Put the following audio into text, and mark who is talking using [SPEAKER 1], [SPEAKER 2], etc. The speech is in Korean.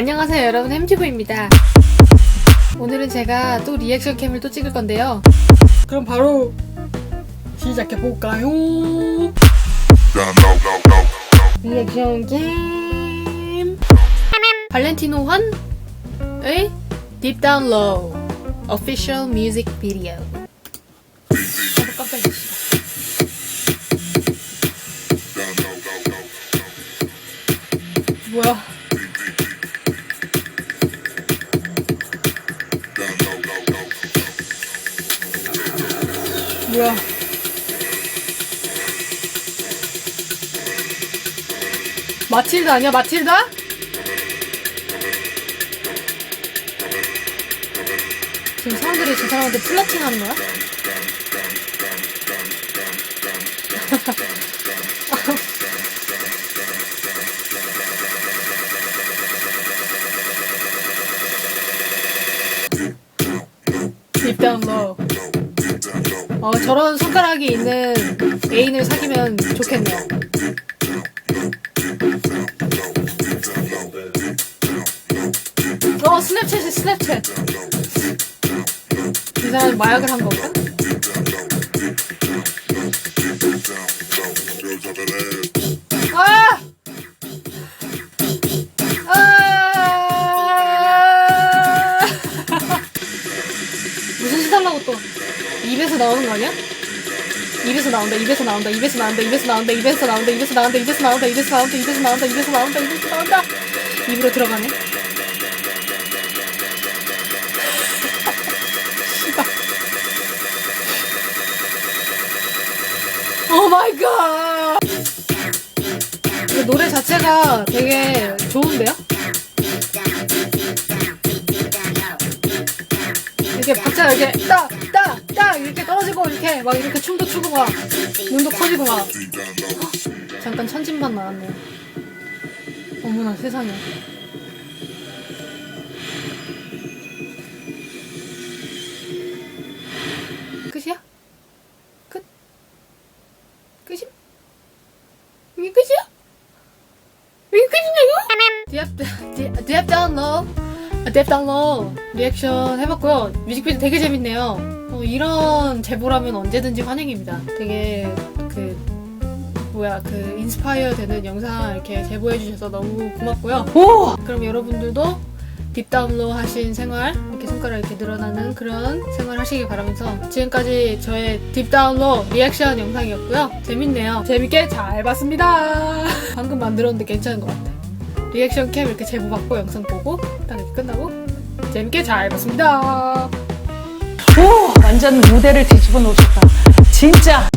[SPEAKER 1] 안녕하세요 여러분. 햄튜브입니다. 오늘은 제가 또 리액션 캠을 또 찍을 건데요. 그럼 바로 시작해 볼까요? 리액션 캠. 발렌티노 환의 Deep Down Low Official Music Video. 어, 깜짝이야 뭐야 뭐야 마틸다 아니야 마틸다? 지금 사람들이 저 사람한테 플러팅 하는 거야? Deep down. 어, 저런 손가락이 있는 애인을 사귀면 좋겠네요. 어, 스냅챗이 스냅챗. 이 사람이 마약을 한 건가? 아! 아! 무슨 짓 하려고 또 입에서 나오는 거 아니야? 입에서 나온다, 입에서 나온다, 입에서 나온다, 입에서 나온다, 입에서 나온다, 입에서 나온다, 입에서 나온다, 입에서 나온다, 입에서 나온다, 입에서 나온다, 입에서 나온다. 입으로 들어가네. 오 마이 갓. 이 노래 자체가 되게 좋은데요? 이렇게 박자 이렇게 딱딱딱 이렇게 떨어지고 이렇게 막 이렇게 춤도 추고 막 눈도 커지고 막 잠깐 천진만 나왔네요. 어머나 세상에. 끝이야? 끝? 끝이? 이게 끝이야? 이게 끝이냐고? 디앱 디앱 다 다운로드 리액션 해봤고요. 뮤직비디오 되게 재밌네요. 어, 이런 제보라면 언제든지 환영입니다. 되게 그 뭐야 그 인스파이어 되는 영상 이렇게 제보해 주셔서 너무 고맙고요. 오! 그럼 여러분들도 딥다운로 하신 생활 이렇게 손가락 이렇게 늘어나는 그런 생활 하시길 바라면서 지금까지 저의 딥다운로 리액션 영상이었고요. 재밌네요. 재밌게 잘 봤습니다. 방금 만들었는데 괜찮은 것 같아. 리액션 캠 이렇게 제보 받고 영상 보고 딱 이렇게 끝나고 재밌게 잘 봤습니다.
[SPEAKER 2] 오, 완전 무대를 뒤집어 놓으셨다. 진짜.